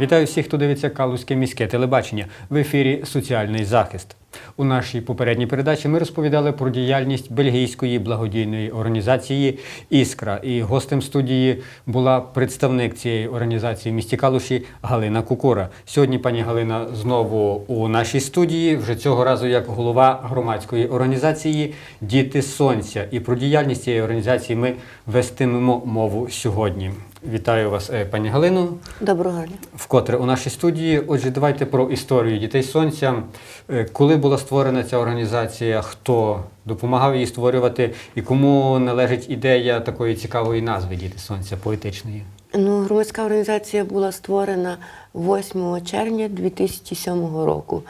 Вітаю всіх, хто дивиться Калузьке міське телебачення в ефірі Соціальний захист. У нашій попередній передачі ми розповідали про діяльність бельгійської благодійної організації Іскра. І гостем студії була представник цієї організації в місті Калуші Галина Кукура. Сьогодні пані Галина знову у нашій студії, вже цього разу як голова громадської організації Діти Сонця. І про діяльність цієї організації ми вестимемо мову сьогодні. Вітаю вас, е, пані Галину. Доброго дня. Вкотре у нашій студії. Отже, давайте про історію дітей сонця. Е, Коли була створена ця організація, хто допомагав її створювати, і кому належить ідея такої цікавої назви Діти Сонця поетичної? Ну, громадська організація була створена 8 червня 2007 року.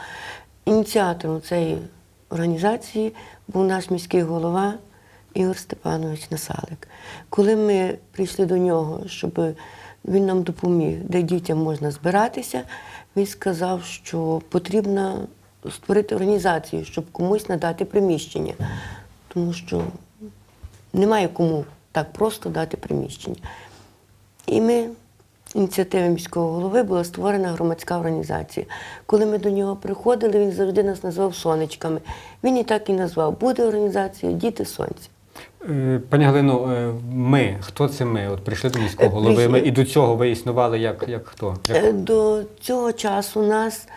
Ініціатором цієї організації був наш міський голова Ігор Степанович Насалик. Коли ми прийшли до нього, щоб він нам допоміг, де дітям можна збиратися, він сказав, що потрібно створити організацію, щоб комусь надати приміщення. Тому що немає кому так просто дати приміщення. І ми, ініціативи міського голови, була створена громадська організація. Коли ми до нього приходили, він завжди нас назвав сонечками. Він і так і назвав. Буде організація Діти Сонця. Е, Пані Галино, е, ми, хто це ми? От прийшли до міського Е, голови. Ми і до цього ви існували як, як хто? Як... До цього часу нас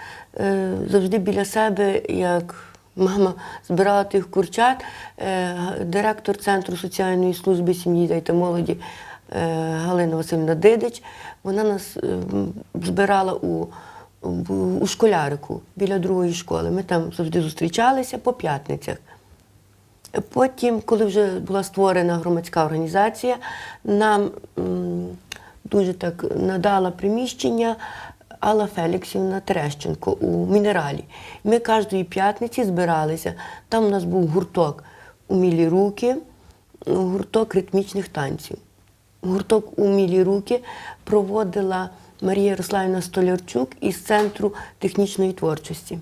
завжди біля себе, як мама збирала тих курчат, директор Центру соціальної служби сім'ї та молоді Галина Васильівна Дидич, вона нас збирала у, у школярику біля другої школи. Ми там завжди зустрічалися по п'ятницях. Потім, коли вже була створена громадська організація, нам дуже так надала приміщення Алла Феліксівна Терещенко у мінералі. Ми кожної п'ятниці збиралися. Там у нас був гурток «Умілі руки, гурток ритмічних танців. Гурток «Умілі руки проводила Марія Ярославівна Столярчук із Центру технічної творчості.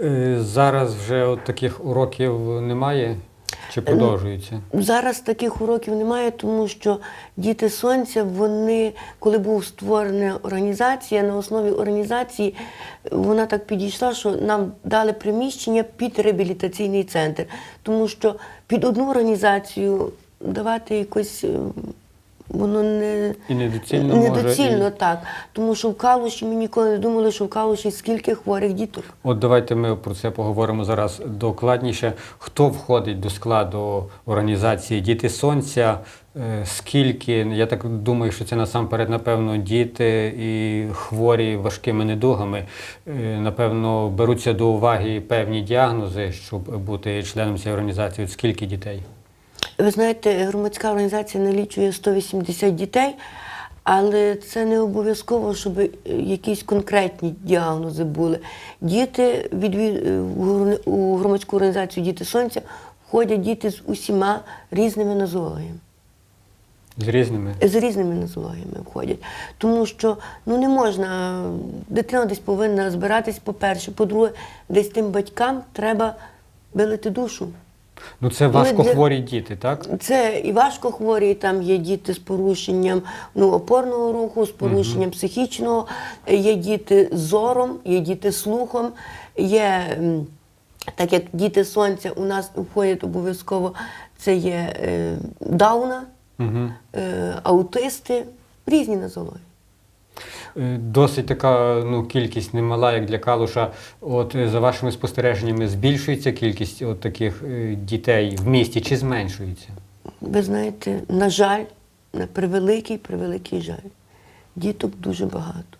Е, Зараз вже от таких уроків немає чи продовжуються? Зараз таких уроків немає, тому що діти сонця, вони, коли був створена організація, на основі організації вона так підійшла, що нам дали приміщення під реабілітаційний центр. Тому що під одну організацію давати якось. Воно не І недоцільно може, недоцільно і- так. Тому що в Калуші ми ніколи не думали, що в Калуші скільки хворих діток. От давайте ми про це поговоримо зараз докладніше. Хто входить до складу організації Діти Сонця? Е, Скільки? Я так думаю, що це насамперед, напевно, діти і хворі важкими недугами. Е, Напевно, беруться до уваги певні діагнози, щоб бути членом цієї організації. От скільки дітей? Ви знаєте, громадська організація налічує 180 дітей, але це не обов'язково, щоб якісь конкретні діагнози були. Діти е, у у громадську організацію Діти Сонця входять діти з усіма різними нозологіями. З різними? З різними нозологіями входять. Тому що ну не можна, дитина десь повинна збиратись, по-перше. По-друге, десь тим батькам треба билити душу. Ну це Ми важко для- діти, так? Це і важко хворі, там є діти з порушенням ну, опорного руху, з порушенням психічного, є діти з зором, є діти з слухом, є, так як діти сонця у нас входять обов'язково, це є е, дауна, Угу. е, аутисти, різні нозології. Е, Досить така ну, кількість немала, як для Калуша. От е, за вашими спостереженнями, збільшується кількість от таких е, дітей в місті чи зменшується? Ви знаєте, на жаль, на превеликий, превеликий жаль. Діток дуже багато.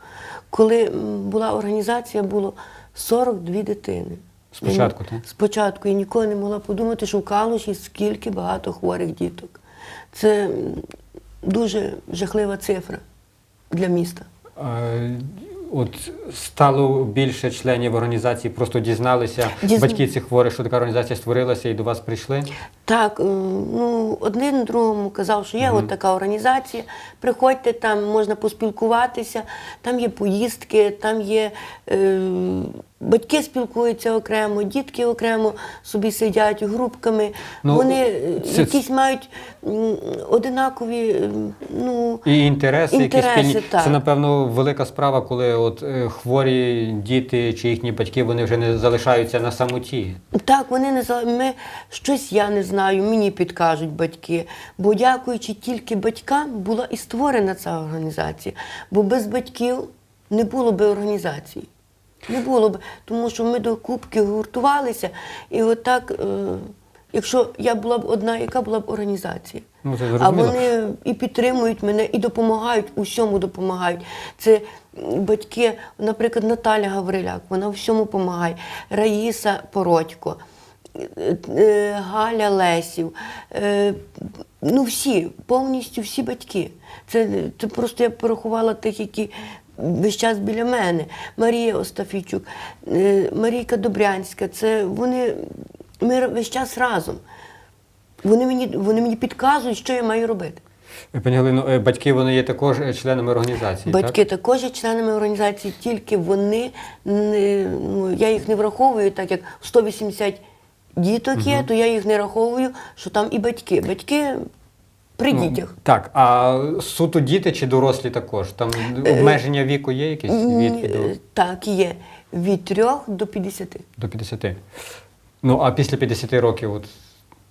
Коли була організація, було 42 дитини. Спочатку, так? Спочатку я ніколи не могла подумати, що в Калуші скільки багато хворих діток. Це дуже жахлива цифра для міста. Е, От стало більше членів організації, просто дізналися Діз... батьки цих хворих, що така організація створилася і до вас прийшли. Так, е, ну один другому казав, що є от така організація. Приходьте, там можна поспілкуватися, там є поїздки, там є е, Батьки спілкуються окремо, дітки окремо собі сидять групками. Ну, Вони е, це- якісь мають одинакові, ну, І інтереси, Інтереси, які спільні. так. Це, напевно, велика справа, коли от е, хворі діти чи їхні батьки вони вже не залишаються на самоті. Так, вони не ми щось я не знаю, мені підкажуть батьки. Бо дякуючи тільки батькам була і створена ця організація. Бо без батьків не було би організації. Не було б, тому що ми до кубки гуртувалися, і отак, е, якщо я була б одна, яка була б організація? Ну, це а зрозуміло. вони і підтримують мене, і допомагають, усьому допомагають. Це батьки, наприклад, Наталя Гавриляк, вона всьому допомагає. Раїса Породько, е, е, Галя Лесів. е, Ну, всі, повністю всі батьки. Це, це просто я порахувала тих, які весь час біля мене. Марія Остафійчук, е, Марійка Добрянська. Це вони, ми весь час разом. Вони мені, вони мені підказують, що я маю робити. Пані Галино, е, батьки вони є також е, членами організації. Батьки також є членами організації, тільки вони не, ну, я їх не враховую, так як 180 діток є, то я їх не раховую, що там і батьки. Батьки при Так? дітях. Так, а суто діти чи дорослі також? Там обмеження віку є якісь від і до, Е, Так, є від 3 до 50. до 50? Ну, а після 50 років от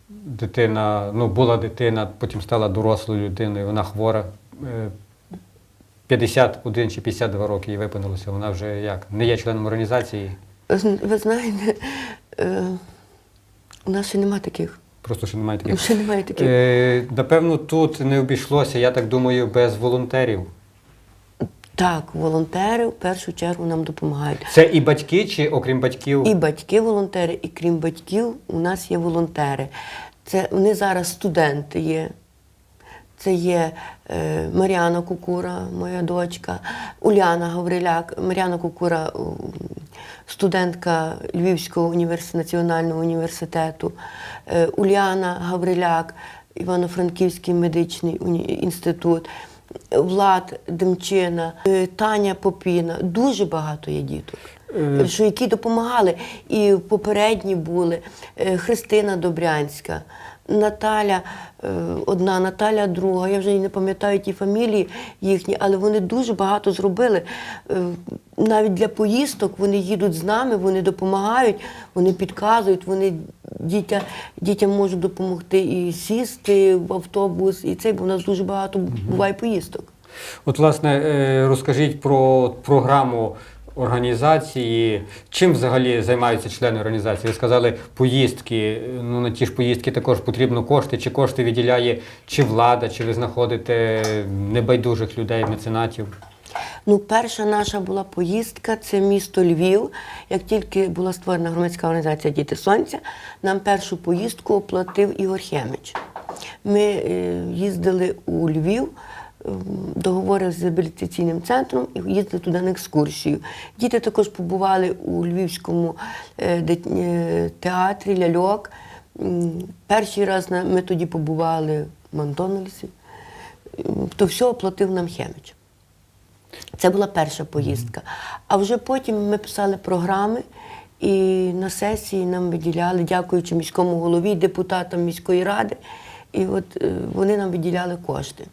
дитина, ну, була дитина, потім стала дорослою людиною, вона хвора. е, 51 чи 52 роки їй виповнилося, вона вже як? Не є членом організації, Ви знаєте, е, у нас ще нема таких. Просто ще немає таких. Ще немає таких. Е, напевно, тут не обійшлося, я так думаю, без волонтерів. Так, волонтери в першу чергу нам допомагають. Це і батьки, чи окрім батьків? І батьки волонтери, і крім батьків, у нас є волонтери. Це вони зараз студенти є. Це є е, Мар'яна Кукура, моя дочка, Уляна Гавриляк. Мар'яна Кукура, студентка Львівського універс... національного університету, е, Уляна Гавриляк, Івано-Франківський медичний уні... інститут. Влад Демчина, е, Таня Попіна. Дуже багато є діток. Що які допомагали. І попередні були е, Христина Добрянська, Наталя, е, одна Наталя, друга. Я вже не пам'ятаю ті фамілії їхні, але вони дуже багато зробили. Е, Навіть для поїздок вони їдуть з нами, вони допомагають, вони підказують, вони дітя, дітям можуть допомогти і сісти в автобус, і це, бо у нас дуже багато буває поїздок. От, власне, е, розкажіть про програму організації. Чим взагалі займаються члени організації? Ви сказали поїздки. Ну на ті ж поїздки також потрібно кошти. Чи кошти виділяє чи влада, чи ви знаходите небайдужих людей, меценатів? Ну, перша наша була поїздка це місто Львів. Як тільки була створена громадська організація Діти Сонця, нам першу поїздку оплатив Ігор Хемич. Ми е, їздили у Львів, договорилися з реабілітаційним центром і їздили туди на екскурсію. Діти також побували у Львівському е, е, театрі ляльок. Перший раз ми тоді побували в Макдональдсі. То все оплатив нам Хемич. Це була перша поїздка. А вже потім ми писали програми, і на сесії нам виділяли, дякуючи міському голові, депутатам міської ради. І от е, вони нам виділяли кошти.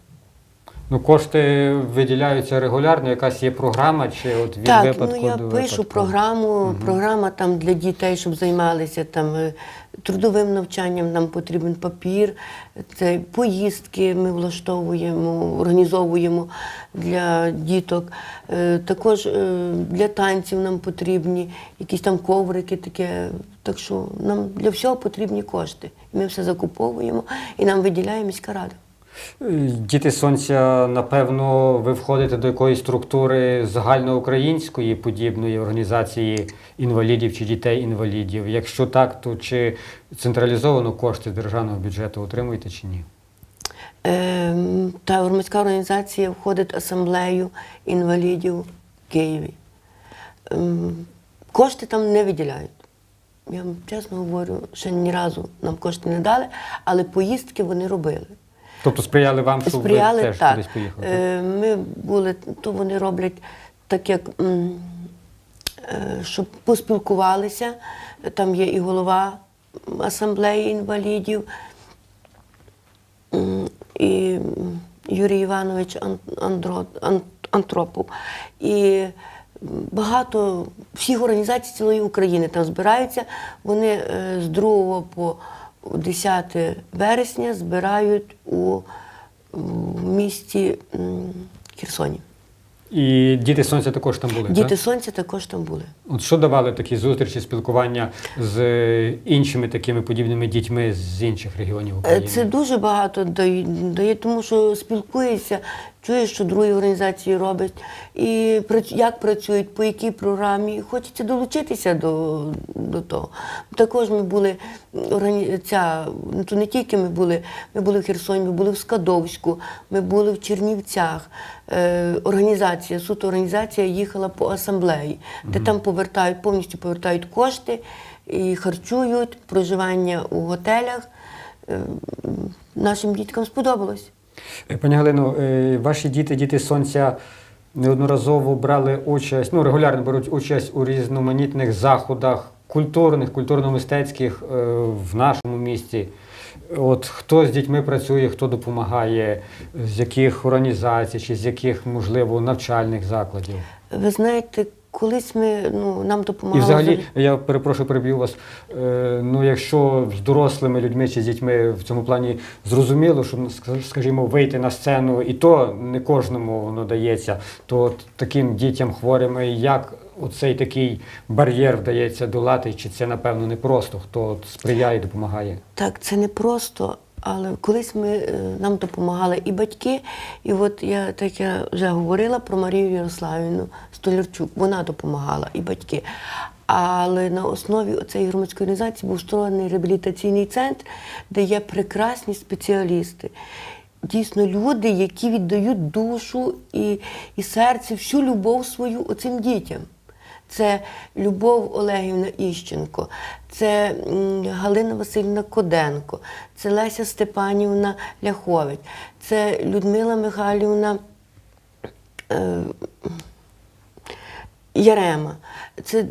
Ну, кошти виділяються регулярно, якась є програма, чи от від так, випадку ну я до пишу випадку? програму, програма там для дітей, щоб займалися там е, трудовим навчанням, нам потрібен папір, це поїздки ми влаштовуємо, організовуємо для діток. Е, Також е, для танців нам потрібні якісь там коврики, таке. Так що нам для всього потрібні кошти. Ми все закуповуємо і нам виділяє міська рада. Діти сонця, напевно, ви входите до якоїсь структури загальноукраїнської подібної організації інвалідів чи дітей-інвалідів. Якщо так, то чи централізовано кошти державного бюджету отримуєте чи ні? Ем, Та громадська організація входить асамблею інвалідів в Києві. Ем, Кошти там не виділяють. Я вам чесно говорю, ще ні разу нам кошти не дали, але поїздки вони робили. Тобто сприяли вам, щоб Сприяли ви теж так. кудись поїхали? так? Е, Ми були, то вони роблять так, як е, щоб поспілкувалися. Там є і голова асамблеї інвалідів, і Юрій Іванович Андро, Антропов. І багато всіх організацій цілої України там збираються. Вони е, з 2 по 10 вересня збирають у, місті Херсоні. І діти сонця також там були. Діти так? сонця також там були. От що давали такі зустрічі, спілкування з іншими такими подібними дітьми з інших регіонів Е, України? Це дуже багато дає, тому що спілкуєшся, чуєш, що другі організації роблять, і як працюють, по якій програмі. І Хочеться долучитися до, до того. Також ми були ця, ну, то не тільки ми були, ми були в Херсоні, ми були в Скадовську, ми були в Чернівцях. Е, організація, суто організація їхала по асамблеї, де там повертають, повністю повертають кошти і харчують, проживання у готелях. Е, Нашим діткам сподобалось. Е, Пані Галино, е, ваші діти, діти сонця, неодноразово брали участь, ну регулярно беруть участь у різноманітних заходах, культурних, культурно-мистецьких е, в нашому місті. От хто з дітьми працює, хто допомагає, з яких організацій, чи з яких, можливо, навчальних закладів? Ви знаєте, колись ми ну, нам І взагалі, я перепрошую, переб'ю вас. Е, ну, якщо з дорослими людьми чи з дітьми в цьому плані зрозуміло, що, ск- скажімо, вийти на сцену, і то не кожному воно дається, то от таким дітям хворим, як оцей такий бар'єр вдається долати, чи це, напевно, не просто, хто сприяє, допомагає? Так, це не просто, але колись ми, е, нам допомагали і батьки. І от я так я вже говорила про Марію Ярославівну Столярчук. Вона допомагала і батьки. Але на основі цієї громадської організації був створений реабілітаційний центр, де є прекрасні спеціалісти. Дійсно, люди, які віддають душу і, і серце, всю любов свою оцим дітям. Це Любов Олегівна Іщенко, це Галина Васильівна Коденко, це Леся Степанівна Ляхович, це Людмила Михайлівна е, Ярема. Це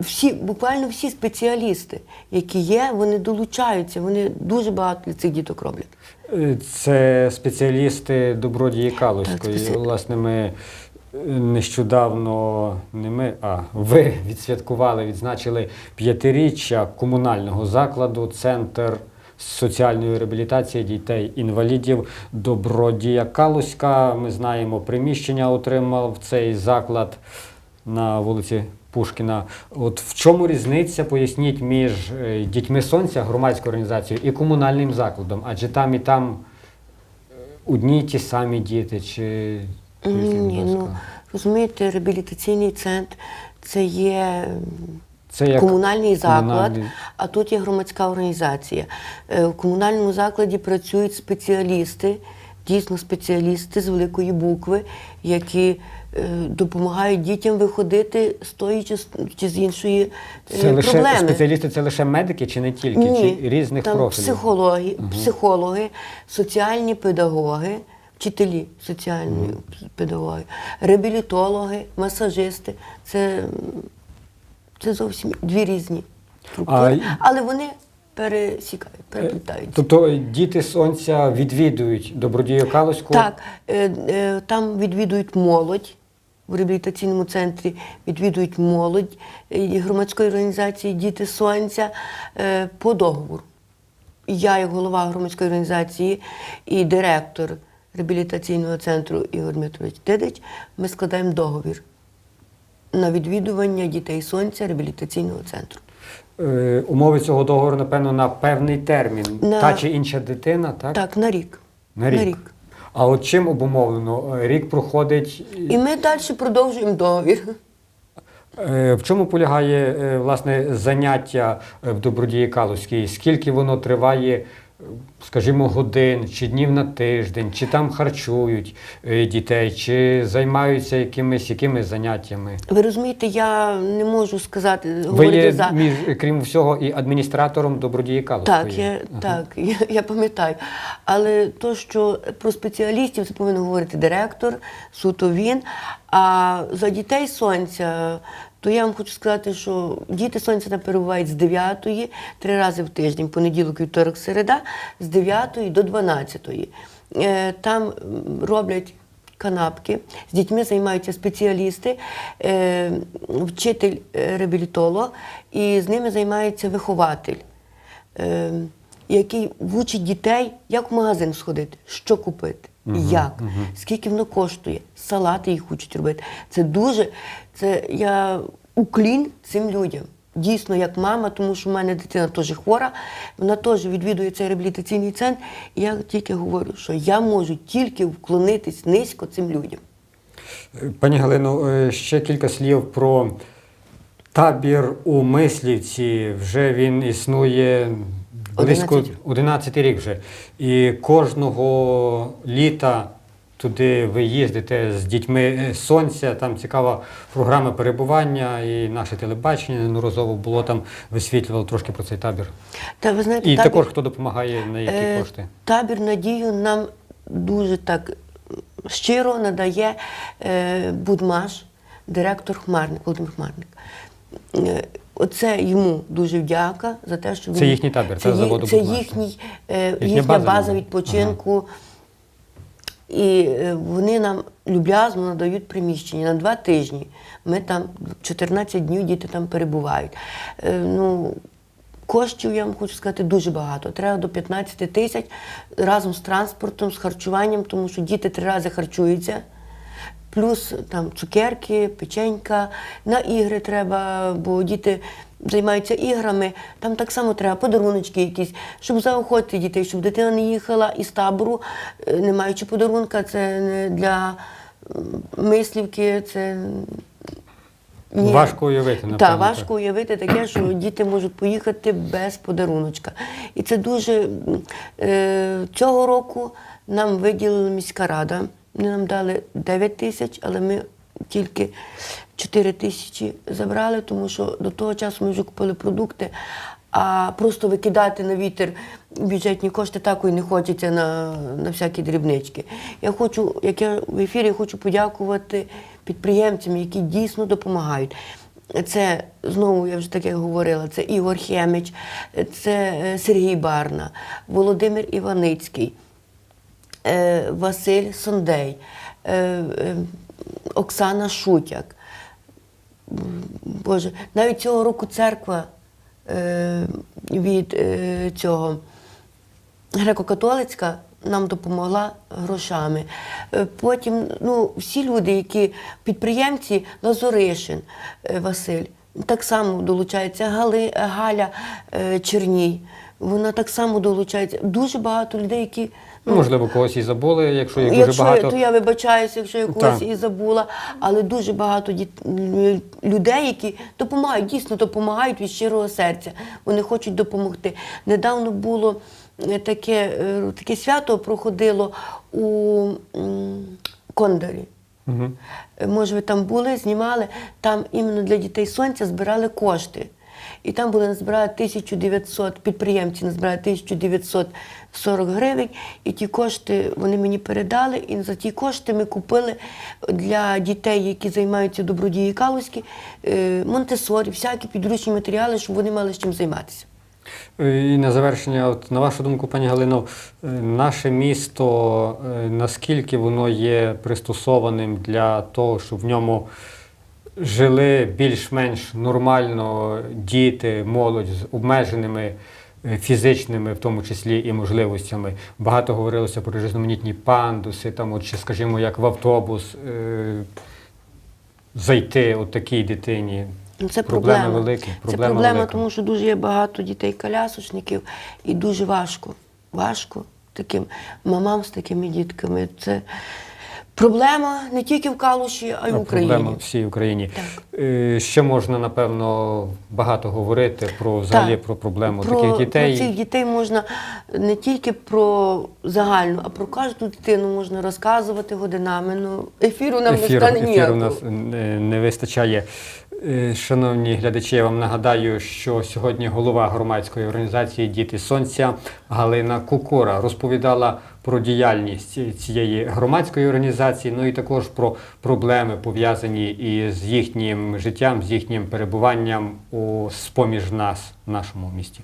всі, буквально всі спеціалісти, які є, вони долучаються, вони дуже багато для цих діток роблять. Е, Це спеціалісти добродії Так, Калузької. спеці- Власне, ми нещодавно не ми, а ви відсвяткували, відзначили п'ятиріччя комунального закладу, центр соціальної реабілітації дітей-інвалідів Добродія Калузька. Ми знаємо, приміщення отримав цей заклад на вулиці Пушкіна. От в чому різниця, поясніть, між е, дітьми сонця, громадською організацією, і комунальним закладом? Адже там і там е, одні й ті самі діти, чи Ні, ну розумієте, реабілітаційний центр це є Це як комунальний заклад, комунальний- а тут є громадська організація. Е, У комунальному закладі працюють спеціалісти, дійсно спеціалісти з великої букви, які е, допомагають дітям виходити з тої чи з, іншої е, Це лише проблеми. спеціалісти, це лише медики чи не тільки, Ні, чи різних там профілів? психологи, психологи, соціальні педагоги, вчителі соціальні педагоги, реабілітологи, масажисти. Це, це зовсім дві різні структури, А але вони пересікають, переплітаються. Тобто діти сонця відвідують добродію Калузьку? Так, е, е, там відвідують молодь. В реабілітаційному центрі відвідують молодь е, громадської організації Діти Сонця е, по договору. Я, як голова громадської організації і директор реабілітаційного центру Ігор Дмитрович Дидич, ми складаємо договір на відвідування дітей сонця реабілітаційного центру. Е, умови цього договору, напевно, на певний термін. На- Та чи інша дитина, так? Так, на рік. На рік. А от чим обумовлено? Е, Рік проходить. І ми далі продовжуємо договір. Е, В чому полягає власне заняття в добродії Калузькій? Скільки воно триває, скажімо, годин чи днів на тиждень, чи там харчують е, дітей, чи займаються якимись якимись заняттями? Ви розумієте, я не можу сказати, Ви є, за. між, крім всього, і адміністратором добродії Калузької. Так, я, так, я, я пам'ятаю. Але то, що про спеціалістів, це повинен говорити директор, суто він. А за дітей сонця, то я вам хочу сказати, що діти сонця там перебувають з 9 три рази в тиждень, понеділок, вівторок, середа, з 9 до 12. Е, Там роблять канапки, з дітьми займаються спеціалісти, е, вчитель е, реабілітолог, і з ними займається вихователь який вчить дітей, як в магазин сходити, що купити, як, скільки воно коштує, салати їх учать робити. Це дуже, це я уклін цим людям. Дійсно, як мама, тому що в мене дитина теж хвора, вона теж відвідує цей реабілітаційний центр. І я тільки говорю, що я можу тільки вклонитись низько цим людям. Пані Галино, е, ще кілька слів про табір у Мислівці. Вже він існує близько 11. 11 рік вже. І кожного літа туди ви їздите з дітьми сонця. Там цікава програма перебування, і наше телебачення неодноразово було там, висвітлювало трошки про цей табір. Та ви знаєте, І табір- також хто допомагає, на які Е, кошти. Табір надію нам дуже так щиро надає е, Будмаш, директор Хмарник, Володимир Хмарник. Е, Оце йому дуже вдяка за те, що Це їхній табір, це, та, заводу це їхній, е, Їхня їхня база, база, мабуть. І е, вони нам люб'язно надають приміщення на два тижні. Ми там 14 днів діти там перебувають. Е, Ну, коштів, я вам хочу сказати, дуже багато. Треба до 15 тисяч разом з транспортом, з харчуванням, тому що діти три рази харчуються. Плюс там цукерки, печенька, на ігри треба, бо діти займаються іграми. Там так само треба подаруночки якісь, щоб заохотити дітей, щоб дитина не їхала із табору, е, не маючи подарунка. Це не для мислівки, це ні. Важко уявити, напевно. Так, важко уявити таке, що діти можуть поїхати без подаруночка. І це дуже е, цього року нам виділила міська рада. Вони нам дали 9 тисяч, але ми тільки 4 тисячі забрали, тому що до того часу ми вже купили продукти. А просто викидати на вітер бюджетні кошти такої не хочеться на, на всякі дрібнички. Я хочу, як я в ефірі хочу подякувати підприємцям, які дійсно допомагають. Це знову я вже таке говорила. Це Ігор Хемич, це е, Сергій Барна, Володимир Іваницький, Василь Сондей, е, е, Оксана Шутяк. Боже, навіть цього року церква е, від е, цього греко-католицька нам допомогла грошами. Е, Потім ну, всі люди, які підприємці, Лазоришин е, Василь, так само долучається Гали, Галя е, Черній. Вона так само долучається. Дуже багато людей, які Ну, можливо, когось і забули, якщо їх дуже Якщо багато. то я вибачаюся, якщо я когось Так. і забула, але дуже багато діт... м, людей, які допомагають, дійсно допомагають від щирого серця. Вони хочуть допомогти. Недавно було е, таке, е, таке свято проходило у м, Кондарі. Е, Може, ви там були, знімали, там іменно для дітей сонця збирали кошти. І там були назбирали 1900, підприємці назбирали 1940 гривень, і ті кошти вони мені передали. І за ті кошти ми купили для дітей, які займаються добродії Калузькі, е, Монтесорі, всякі підручні матеріали, щоб вони мали з чим займатися. Е, І на завершення, от, на вашу думку, пані Галино, е, наше місто, наскільки воно є пристосованим для того, щоб в ньому жили більш-менш нормально діти, молодь з обмеженими е, фізичними, в тому числі і можливостями. Багато говорилося про різноманітні пандуси, там, от, чи, скажімо, як в автобус е, зайти от такій дитині. Ну, Це Проблеми проблема. великі, Це проблема проблема, велика. тому що дуже є багато дітей-колясочників і дуже важко. Важко таким мамам з такими дітками. Це проблема не тільки в Калуші, а й в Україні. Проблема всій Україні. Так. Е, Ще можна, напевно, багато говорити про взагалі Так. про проблему про, таких дітей. Про цих дітей можна не тільки про загальну, а про кожну дитину можна розказувати годинами. Ну, ефіру нам Ефіру, не стане ефіру ніякого. у нас не, не вистачає. Е, Шановні глядачі, я вам нагадаю, що сьогодні голова громадської організації Діти Сонця Галина Кукура розповідала про діяльність цієї громадської організації, ну і також про проблеми пов'язані із їхнім життям, з їхнім перебуванням у з-поміж нас в нашому місті.